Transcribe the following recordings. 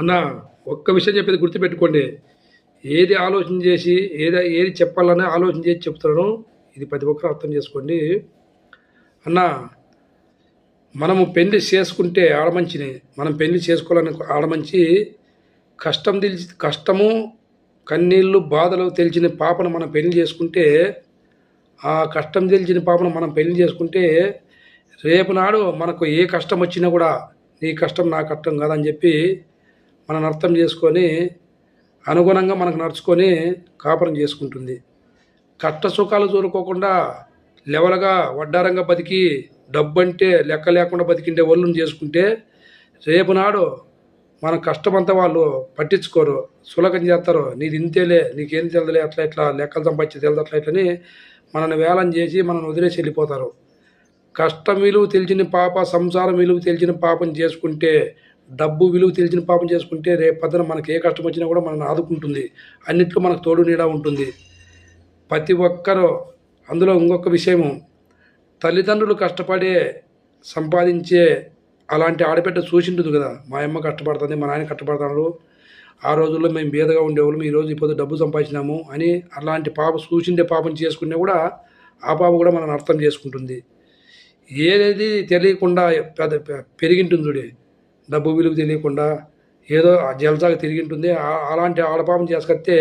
అన్న ఒక్క విషయం చెప్పేది గుర్తుపెట్టుకోండి. ఏది ఆలోచన చేసి ఏది ఏది చెప్పాలని ఆలోచన చేసి చెప్తున్నాను ఇది ప్రతి ఒక్కరు అర్థం చేసుకోండి. అన్న మనము పెళ్ళి చేసుకుంటే ఆడమంచిని మనం పెళ్ళి చేసుకోవాలని ఆడమంచి కష్టం తెలిసి కష్టము కన్నీళ్ళు బాధలు తెలిసిన పాపను మనం పెళ్ళి చేసుకుంటే ఆ కష్టం తెలిసిన పాపను మనం పెళ్ళి చేసుకుంటే రేపు నాడు మనకు ఏ కష్టం వచ్చినా కూడా నీ కష్టం నా కష్టం కాదని చెప్పి మనం అర్థం చేసుకొని అనుగుణంగా మనకు నడుచుకొని కాపురం చేసుకుంటుంది. కష్ట సుఖాలు చూరుకోకుండా లెవెల్గా వడ్డారంగా బతికి డబ్బు అంటే లెక్క లేకుండా బతికిండే ఒళ్ళుని చేసుకుంటే రేపు నాడు మన కష్టమంతా వాళ్ళు పట్టించుకోరు. సులకం చేస్తారు. నీది ఇంతేలే నీకేం తెలియదులే అట్లా ఇట్లా లెక్కలు సంపాదించి తెలియదు అట్లా ఇట్లని మనల్ని వేలం చేసి మనల్ని వదిలేసి వెళ్ళిపోతారు. కష్టం విలువ తెలిసిన పాప సంసారం విలువ తెలిసిన పాపం చేసుకుంటే డబ్బు విలువ తెలిసిన పాపం చేసుకుంటే రేపు పొద్దున మనకి ఏ కష్టం వచ్చినా కూడా మనల్ని ఆదుకుంటుంది. అన్నిట్లో మనకు తోడు నీడ ఉంటుంది. ప్రతి ఒక్కరూ అందులో ఇంకొక విషయము తల్లిదండ్రులు కష్టపడే సంపాదించే అలాంటి ఆడబిడ్డ చూసింటుంది కదా. మా అమ్మ కష్టపడుతుంది మా నాయన కష్టపడతాడు ఆ రోజుల్లో మేము బీదగా ఉండేవాళ్ళం ఈ రోజు ఇప్పుడు డబ్బు సంపాదించినాము అని అలాంటి పాప చూసిండే పాపం చేసుకునే కూడా ఆ పాప కూడా మనం అర్థం చేసుకుంటుంది. ఏది తెలియకుండా పెద్ద పెరిగింటుంది డబ్బు విలువ తెలియకుండా ఏదో ఆ జలసాగా తిరిగింటుంది. అలాంటి ఆడపాపం చేసుకొస్తే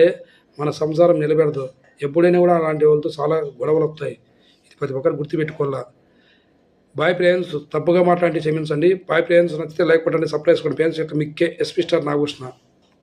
మన సంసారం నిలబెడదు. ఎప్పుడైనా కూడా అలాంటి వాళ్ళతో చాలా గొడవలు వస్తాయి. ఇది ప్రతి ఒక్కరు గుర్తుపెట్టుకోవాలా. బాయ్ ప్రేయన్స్ తప్పుగా మాట్లాడి క్షమించండి. బాయ్ ప్రేయన్స్ నచ్చితే లైక్ కొట్టండి సబ్స్క్రైబ్ చేసుకోండి. ఫ్రెండ్స్ యొక్క మిక్కే ఎస్పీ స్టార్ నాగభూషణ.